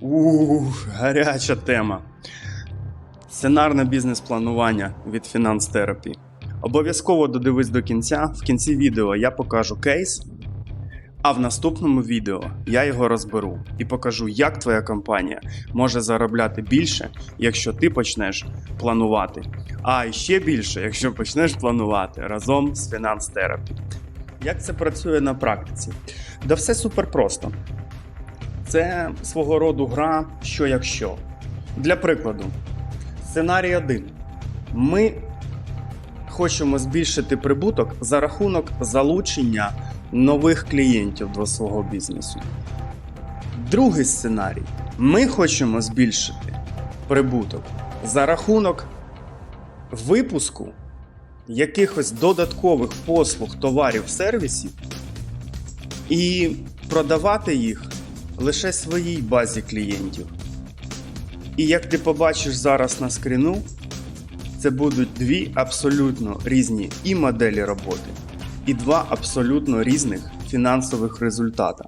Ух, гаряча тема. Сценарне бізнес-планування від Finance Therapy. Обов'язково додивись до кінця. В кінці відео я покажу кейс, а в наступному відео я його розберу і покажу, як твоя компанія може заробляти більше, якщо ти почнеш планувати. А і ще більше, якщо почнеш планувати разом з Finance Therapy. Як це працює на практиці? Да все супер просто. Це свого роду гра що якщо. Для прикладу, сценарій 1. Ми хочемо збільшити прибуток за рахунок залучення нових клієнтів до свого бізнесу. Другий сценарій. Ми хочемо збільшити прибуток за рахунок випуску якихось додаткових послуг, товарів, сервісів і продавати їх лише своїй базі клієнтів. І як ти побачиш зараз на скріну, це будуть дві абсолютно різні і моделі роботи, і два абсолютно різних фінансових результата.